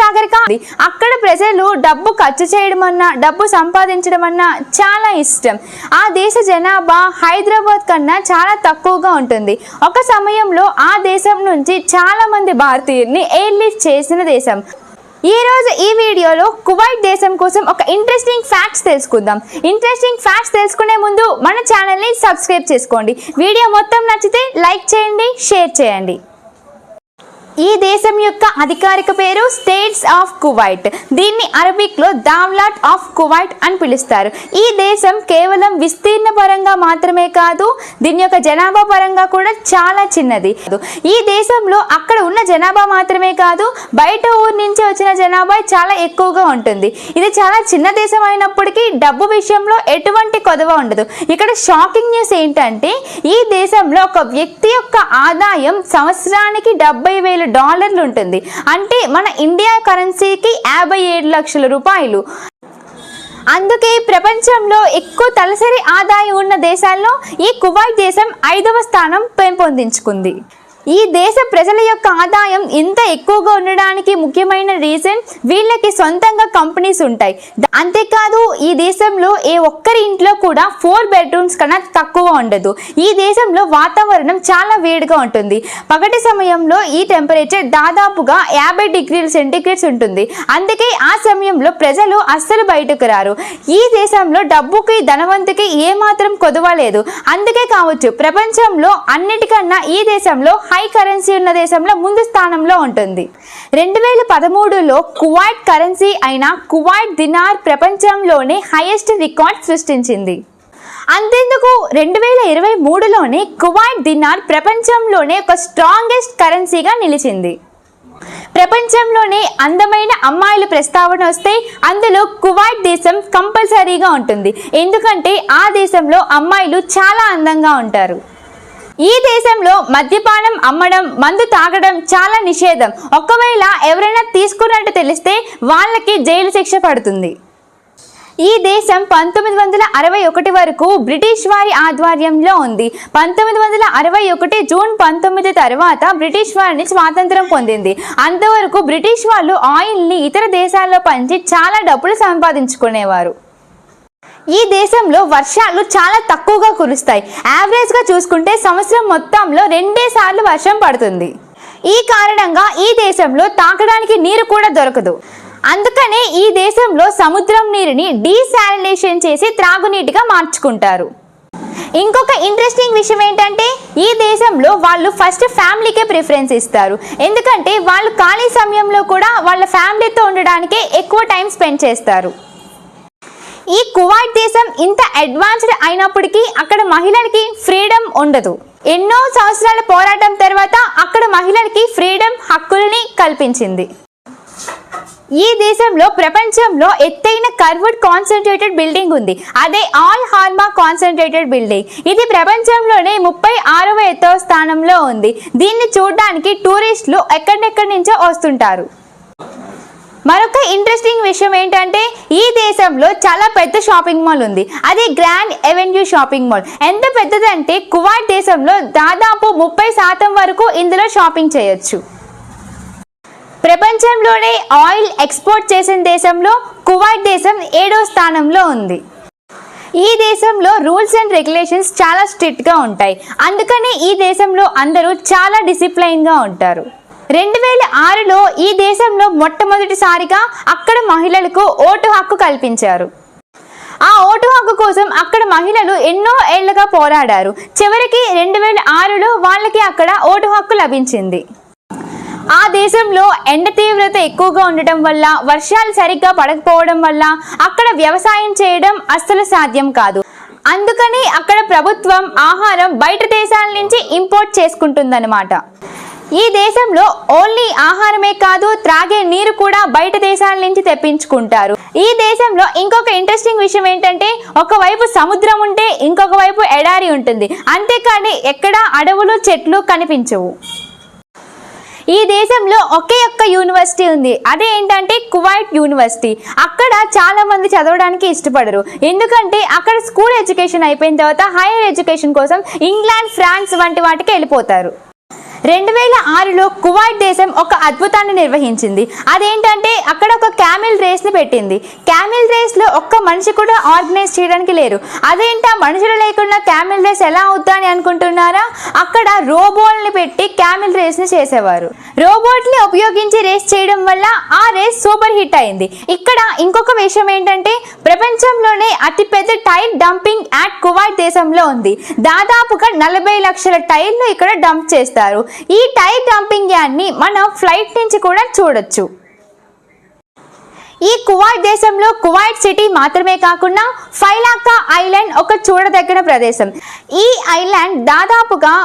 సాగరిక. అక్కడ ప్రజలు డబ్బు ఖర్చు చేయడం అన్నా డబ్బు సంపాదించడం అన్నా చాలా ఇష్టం. ఆ దేశ జనాభా హైదరాబాద్ కన్నా చాలా తక్కువగా ఉంటుంది. ఒక సమయంలో ఆ దేశం నుంచి చాలా మంది భారతీయుల్ని ఎయిర్ లిఫ్ట్ చేసిన దేశం. ఈ రోజు ఈ వీడియోలో కువైట్ దేశం కోసం ఒక ఇంట్రెస్టింగ్ ఫ్యాక్ట్స్ తెలుసుకుందాం. ఇంట్రెస్టింగ్ ఫ్యాక్ట్స్ తెలుసుకునే ముందు మన ఛానల్ని సబ్స్క్రైబ్ చేసుకోండి. వీడియో మొత్తం నచ్చితే లైక్ చేయండి షేర్ చేయండి. ఈ దేశం యొక్క అధికారిక పేరు స్టేట్స్ ఆఫ్ కువైట్ దీన్ని అరబిక్లో దావ్లాట్ ఆఫ్ కువైట్ అని పిలుస్తారు. ఈ దేశం కేవలం విస్తీర్ణ పరంగా మాత్రమే కాదు దీని యొక్క జనాభా పరంగా కూడా చాలా చిన్నది. ఈ దేశంలో అక్కడ ఉన్న జనాభా మాత్రమే కాదు బయట ఊరు నుంచి వచ్చిన జనాభా చాలా ఎక్కువగా ఉంటుంది. ఇది చాలా చిన్న దేశం అయినప్పటికీ డబ్బు విషయంలో ఎటువంటి కొదవ ఉండదు. ఇక్కడ షాకింగ్ న్యూస్ ఏంటంటే ఈ దేశంలో ఒక వ్యక్తి యొక్క ఆదాయం సంవత్సరానికి డెబ్బై వేలు డాలర్లు ఉంటుంది. అంటే మన ఇండియా కరెన్సీకి యాభై ఏడు లక్షల రూపాయలు. అందుకే ప్రపంచంలో ఎక్కువ తలసరి ఆదాయం ఉన్న దేశాల్లో ఈ కువైట్ దేశం ఐదవ స్థానం పెంపొందించుకుంది. ఈ దేశ ప్రజల యొక్క ఆదాయం ఇంత ఎక్కువగా ఉండడానికి ముఖ్యమైన రీజన్ వీళ్ళకి సొంతంగా కంపెనీస్ ఉంటాయి. అంతేకాదు ఈ దేశంలో ఏ ఒక్కరి ఇంట్లో కూడా ఫోర్ బెడ్రూమ్స్ కన్నా తక్కువ ఉండదు. ఈ దేశంలో వాతావరణం చాలా వేడిగా ఉంటుంది. పగటి సమయంలో ఈ టెంపరేచర్ దాదాపుగా యాభై డిగ్రీల సెంటీగ్రేడ్స్ ఉంటుంది. అందుకే ఆ సమయంలో ప్రజలు అస్సలు బయటకు రారు. ఈ దేశంలో డబ్బుకి ధనవంతుకి ఏమాత్రం కొదవలేదు. అందుకే కావచ్చు ప్రపంచంలో అన్నిటికన్నా ఈ దేశంలో హై కరెన్సీ ఉన్న దేశంలో ముందు స్థానంలో ఉంటుంది. రెండు వేల పదమూడులో కువైట్ కరెన్సీ అయిన కువైట్ దినార్ ప్రపంచంలోనే హైయెస్ట్ రికార్డ్ సృష్టించింది. అంతేందుకు? రెండు వేల ఇరవై మూడులోనే కువైట్ దినార్ ప్రపంచంలోనే ఒక స్ట్రాంగెస్ట్ కరెన్సీగా నిలిచింది. ప్రపంచంలోనే అందమైన అమ్మాయిల ప్రస్తావన వస్తే అందులో కువైట్ దేశం కంపల్సరీగా ఉంటుంది. ఎందుకంటే ఆ దేశంలో అమ్మాయిలు చాలా అందంగా ఉంటారు. ఈ దేశంలో మద్యపానం అమ్మడం మందు తాగడం చాలా నిషేధం. ఒకవేళ ఎవరైనా తీసుకున్నట్టు తెలిస్తే వాళ్ళకి జైలు శిక్ష పడుతుంది. ఈ దేశం పంతొమ్మిది వందల అరవై ఒకటి వరకు బ్రిటిష్ వారి ఆధ్వర్యంలో ఉంది. పంతొమ్మిది వందల అరవై ఒకటి జూన్ పంతొమ్మిది తర్వాత బ్రిటిష్ వారిని స్వాతంత్రం పొందింది. అంతవరకు బ్రిటిష్ వాళ్ళు ఆయిల్ని ఇతర దేశాల్లో పంచి చాలా డబ్బులు సంపాదించుకునేవారు. ఈ దేశంలో వర్షాలు చాలా తక్కువగా కురుస్తాయి. యావరేజ్గా చూసుకుంటే సంవత్సరం మొత్తంలో రెండే సార్లు వర్షం పడుతుంది. ఈ కారణంగా ఈ దేశంలో తాకడానికి నీరు కూడా దొరకదు. అందుకనే ఈ దేశంలో సముద్రం నీరుని డీశాలినేషన్ చేసి త్రాగునీటిగా మార్చుకుంటారు. ఇంకొక ఇంట్రెస్టింగ్ విషయం ఏంటంటే ఈ దేశంలో వాళ్ళు ఫస్ట్ ఫ్యామిలీకే ప్రిఫరెన్స్ ఇస్తారు. ఎందుకంటే వాళ్ళు ఖాళీ సమయంలో కూడా వాళ్ళ ఫ్యామిలీతో ఉండడానికే ఎక్కువ టైం స్పెండ్ చేస్తారు. ఈ కువైట్ దేశం ఇంత అడ్వాన్స్డ్ అయినప్పటికీ అక్కడ మహిళలకి ఫ్రీడమ్ ఉండదు. ఎన్నో సంవత్సరాల పోరాటం తర్వాత అక్కడ మహిళలకి ఫ్రీడమ్ హక్కుల్ని కల్పించింది. ఈ దేశంలో ప్రపంచంలో ఎత్తైన కర్వుడ్ కాన్సన్ట్రేటెడ్ బిల్డింగ్ ఉంది. అదే ఆల్ హార్మా కాన్సన్ట్రేటెడ్ బిల్డింగ్ ఇది ప్రపంచంలోనే ముప్పై ఆరవ ఎత్తవ స్థానంలో ఉంది. దీన్ని చూడడానికి టూరిస్టులు ఎక్కడెక్కడి నుంచో వస్తుంటారు. మరొక ఇంట్రెస్టింగ్ విషయం ఏంటంటే ఈ దేశంలో చాలా పెద్ద షాపింగ్ మాల్ ఉంది. అది గ్రాండ్ ఎవెన్యూ షాపింగ్ మాల్ ఎంత పెద్దదంటే కువైట్ దేశంలో దాదాపు ముప్పై శాతం వరకు ఇందులో షాపింగ్ చేయొచ్చు. ప్రపంచంలోనే ఆయిల్ ఎక్స్పోర్ట్ చేసిన దేశంలో కువైట్ దేశం ఏడో స్థానంలో ఉంది. ఈ దేశంలో రూల్స్ అండ్ రెగ్యులేషన్స్ చాలా స్ట్రిక్ట్గా ఉంటాయి. అందుకనే ఈ దేశంలో అందరూ చాలా డిసిప్లైన్గా ఉంటారు. రెండు వేల ఆరులో ఈ దేశంలో మొట్టమొదటిసారిగా అక్కడ మహిళలకు ఓటు హక్కు కల్పించారు. ఆ ఓటు హక్కు కోసం అక్కడ మహిళలు ఎన్నో ఏళ్ళుగా పోరాడారు. చివరికి రెండు వేల ఆరులో వాళ్ళకి అక్కడ ఓటు హక్కు లభించింది. ఆ దేశంలో ఎండ తీవ్రత ఎక్కువగా ఉండటం వల్ల వర్షాలు సరిగ్గా పడకపోవడం వల్ల అక్కడ వ్యవసాయం చేయడం అస్సలు సాధ్యం కాదు. అందుకని అక్కడ ప్రభుత్వం ఆహారం బయట దేశాల నుంచి ఇంపోర్ట్ చేసుకుంటుందన్నమాట. ఈ దేశంలో ఓన్లీ ఆహారమే కాదు త్రాగే నీరు కూడా బయట దేశాల నుంచి తెప్పించుకుంటారు. ఈ దేశంలో ఇంకొక ఇంట్రెస్టింగ్ విషయం ఏంటంటే ఒకవైపు సముద్రం ఉంటే ఇంకొక వైపు ఎడారి ఉంటుంది. అంతేకాని ఎక్కడా అడవులు చెట్లు కనిపించవు. ఈ దేశంలో ఒకే ఒక్క యూనివర్సిటీ ఉంది. అదే ఏంటంటే కువైట్ యూనివర్సిటీ అక్కడ చాలా మంది చదవడానికి ఇష్టపడరు. ఎందుకంటే అక్కడ స్కూల్ ఎడ్యుకేషన్ అయిపోయిన తర్వాత హైయర్ ఎడ్యుకేషన్ కోసం ఇంగ్లాండ్ ఫ్రాన్స్ వంటి వాటికి వెళ్ళిపోతారు. రెండు వేల ఆరులో కువైట్ దేశం ఒక అద్భుతాన్ని నిర్వహించింది. అదేంటంటే అక్కడ ఒక క్యామిల్ రేస్ని పెట్టింది. క్యామిల్ రేస్లో ఒక్క మనిషి కూడా ఆర్గనైజ్ చేయడానికి లేరు. అదేంటా మనుషులు లేకుండా క్యామిల్ రేస్ ఎలా అవుద్దని అనుకుంటున్నారా? అక్కడ రోబోల్ని పెట్టి క్యామిల్ రేస్ని చేసేవారు. రోబోట్ని ఉపయోగించి రేస్ చేయడం వల్ల ఆ రేస్ సూపర్ హిట్ అయింది. ఇక్కడ ఇంకొక విషయం ఏంటంటే ప్రపంచంలోనే అతిపెద్ద టైర్ డంపింగ్ యాట్ కువైట్ దేశంలో ఉంది. దాదాపుగా నలభై లక్షల టైర్లు ఇక్కడ డంప్ చేస్తారు. ఈ టైర్ డంపింగ్ యాన్ని మనం ఫ్లైట్ నుంచి కూడా చూడొచ్చు. ఈ కువైట్ దేశంలో కువైట్ సిటీ మాత్రమే కాకుండా ఫైలాకా ఐలాండ్ ఒక చూడదగిన ప్రదేశం. ఈ ఐలాండ్ దాదాపుగా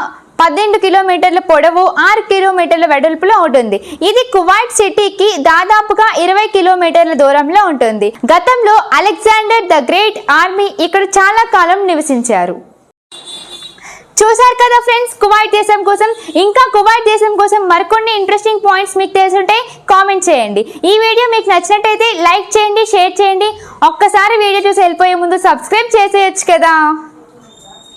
పన్నెండు కిలోమీటర్ల పొడవు ఆరు కిలోమీటర్ల వెడల్పులో ఉంటుంది. ఇది కువైట్ సిటీకి దాదాపుగా ఇరవై కిలోమీటర్ల దూరంలో ఉంటుంది. గతంలో అలెగ్జాండర్ ద గ్రేట్ ఆర్మీ ఇక్కడ చాలా కాలం నివసించారు. చూసారు కదా ఫ్రెండ్స్ కువైట్ దేశం కోసం ఇంకా కువైట్ దేశం కోసం మరికొన్ని ఇంట్రెస్టింగ్ పాయింట్స్ మీకు తెలుసుంటే కామెంట్ చేయండి. ఈ వీడియో మీకు నచ్చినట్టయితే లైక్ చేయండి షేర్ చేయండి. ఒక్కసారి వీడియో చూసి వెళ్ళిపోయే ముందు సబ్స్క్రైబ్ చేసేయచ్చు కదా.